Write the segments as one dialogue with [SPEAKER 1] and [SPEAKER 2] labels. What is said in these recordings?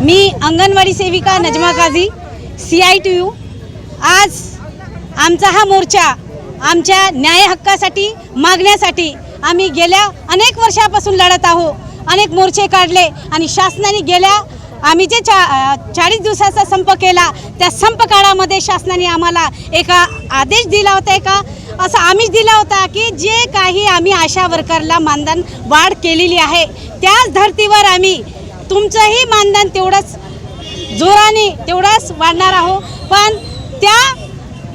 [SPEAKER 1] मी अंगणवाडी सेविका Najma Kazi C I T U आज आमचा हा मोर्चा आमच्या न्याय हक्कासाठी मागण्यासाठी आम्ही गेल्या अनेक वर्षापासून लढत आहो अनेक मोर्चे काढले आणि शासनाने गेल्या आम्ही जे चा चाळीस दिवसाचा संप केला त्या संप काळामध्ये शासनाने आम्हाला एका आदेश दिला होता एका असा आमिष दिला होता की जे काही आम्ही आशा वर्करला मानधन वाढ केलेली आहे त्याच धर्तीवर आम्ही तुमचंही मानधन तेवढंच जोराने तेवढाच वाढणार आहोत पण त्या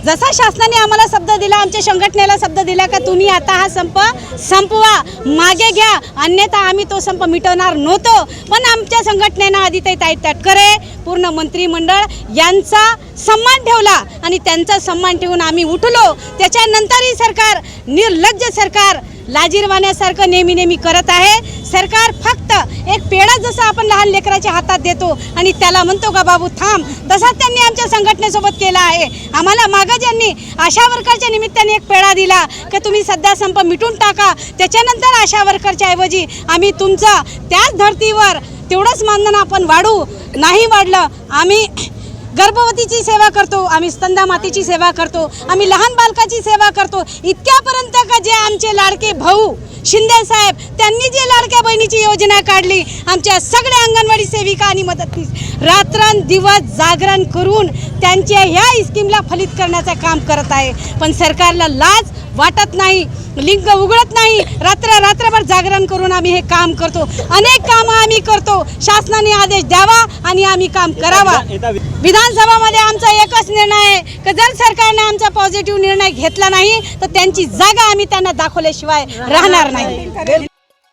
[SPEAKER 1] जसा शासनाने आम्हाला शब्द दिला आमच्या संघटनेला शब्द दिला का तुम्ही आता हा संप संपवा मागे घ्या. अन्यथा आम्ही तो संप मिटवणार नव्हतो. पण आमच्या संघटनेनं आदिताई ताई तटकरे पूर्ण मंत्रिमंडळ यांचा सन्मान ठेवला आणि त्यांचा सन्मान ठेवून आम्ही उठलो. त्याच्यानंतरही सरकार निर्लज्ज सरकार लाजीरवाण्यासारखं नेहमी नेहमी करत आहे. सरकार फक्त एक पेढा जसा आपण लहान लेकराच्या हातात देतो आणि त्याला म्हणतो का बाबू थांब. तसाच त्यांनी आमच्या संघटनेसोबत केला आहे. आम्हाला मागं ज्यांनी आशा वर्करच्या निमित्ताने एक पेढा दिला की तुम्ही सध्या संप मिटून टाका. त्याच्यानंतर आशा वर्करच्या ऐवजी आम्ही तुमचं त्याच धर्तीवर तेवढंच मानधन आपण वाढू. नाही वाढलं आम्ही गर्भवतीची सेवा करतो आम्ही स्तंदा मातेची सेवा करतो आम्ही लहान बालकाची सेवा करतो. इतक्यापर्यंत का जे आमचे लाडके भाऊ शिंदे साहेब त्यांनी जी लाडक्या बहिणीची योजना काढली आमच्या सगळ्या अंगणवाडी सेविका आणि मदतनीस रात्रंदिवस जागरण करून त्यांच्या ह्या स्कीमला फलित करण्याचं काम करत आहे. पण सरकारला लाज वाटत नाही लिंक उघडत नाही. रात्र रात्रभर जागरण करून आम्ही हे काम करतो. अनेक कामं आम्ही करतो. शासनाने आदेश द्यावा आणि आम्ही काम करावा. विधानसभामध्ये आमचा एकच निर्णय आहे की जर सरकारने आमचा पॉझिटिव्ह निर्णय घेतला नाही तर त्यांची जागा आम्ही त्यांना दाखवल्याशिवाय राहणार नाही.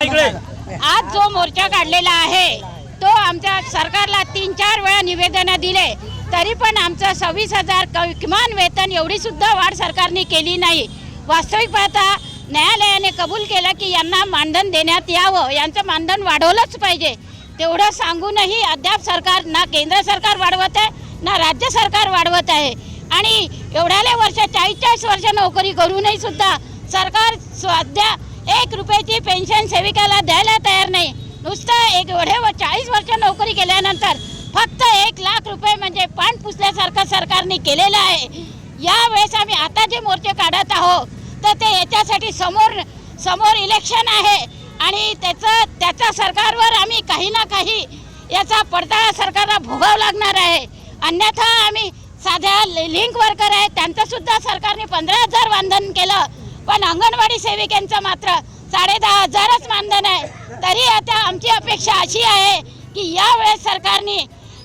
[SPEAKER 2] आज जो मोर्चा काढलेला आहे तो आमच्या सरकारला तीन चार वेळा निवेदनं दिले तरी पण आमचं सव्वीस हजार क- किमान वेतन एवढी सुद्धा वाढ सरकारने केली नाही. वास्तविक पाहता न्यायालयाने कबूल केलं की यांना मानधन देण्यात यावं. यांचं मानधन वाढवलंच पाहिजे. तेवढं सांगूनही अद्याप सरकार ना केंद्र सरकार वाढवत आहे ना राज्य सरकार वाढवत आहे. आणि एवढ्याले वर्ष चाळीस चाळीस वर्ष नोकरी करूनही सुद्धा सरकार सध्या एक रुपयाची पेन्शन सेविकाला द्यायला तयार नाही. नुसतं एक एवढे व- चाळीस वर्ष नोकरी केल्यानंतर फक्त एक लाख रुपये म्हणजे पान पुसल्यासारखं सरकारने केलेलं आहे. यावेळेस आम्ही आता जे मोर्चे काढत आहोत तर ते याच्यासाठी समोर समोर इलेक्शन आहे. आणि त्याचं त्याच्या सरकारवर आम्ही काही ना काही याचा पडताळा सरकारला भोगावं लागणार आहे. अन्यथा आम्ही साध्या लिंक वर्कर आहेत त्यांचंसुद्धा सरकारने पंधरा हजार मानधन केलं. पण अंगणवाडी सेविकांचं मात्र साडे दहा हजारच मानधन आहे. तरी आता आमची अपेक्षा अशी आहे की यावेळेस सरकारने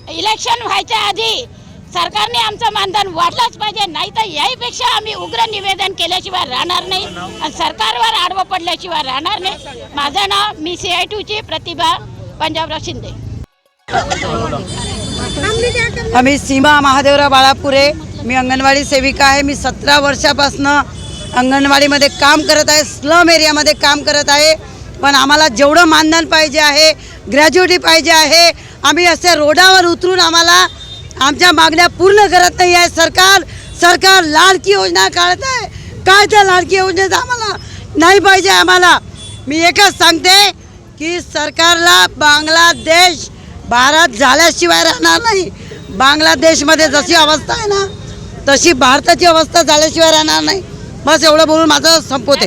[SPEAKER 2] इलेक्शन व्हायच्या आधी सरकारने आमचं मानधन वाढलंच पाहिजे नाही तर याहीपेक्षा आम्ही उग्र निवेदन केल्याशिवाय राहणार नाही आणि सरकारवर आडवं पडल्याशिवाय राहणार नाही. माझं नाव मी सी आय टूची प्रतिभा पंजाबराव शिंदे.
[SPEAKER 3] आम्ही सीमा महादेवराव बाळापुरे मी अंगणवाडी सेविका आहे मी सतरा वर्षापासनं अंगणवाडीमध्ये काम करत आहे स्लम एरियामध्ये काम करत आहे. पण आम्हाला जेवढं मानधन पाहिजे आहे ग्रॅज्युटी पाहिजे आहे आम्ही असे रोडावर उतरून आम्हाला आमच्या मागण्या पूर्ण करत नाही आहे. सरकार सरकार लाडकी योजना काढत आहे. काय त्या लाडकी योजनेचं आम्हाला नाही पाहिजे आम्हाला? मी एकच सांगते की सरकारला बांगलादेश भारत झाल्याशिवाय राहणार नाही. बांगलादेशमध्ये जशी अवस्था आहे ना तशी भारताची अवस्था झाल्याशिवाय राहणार नाही. बस एवढं बोलून माझं संपवते.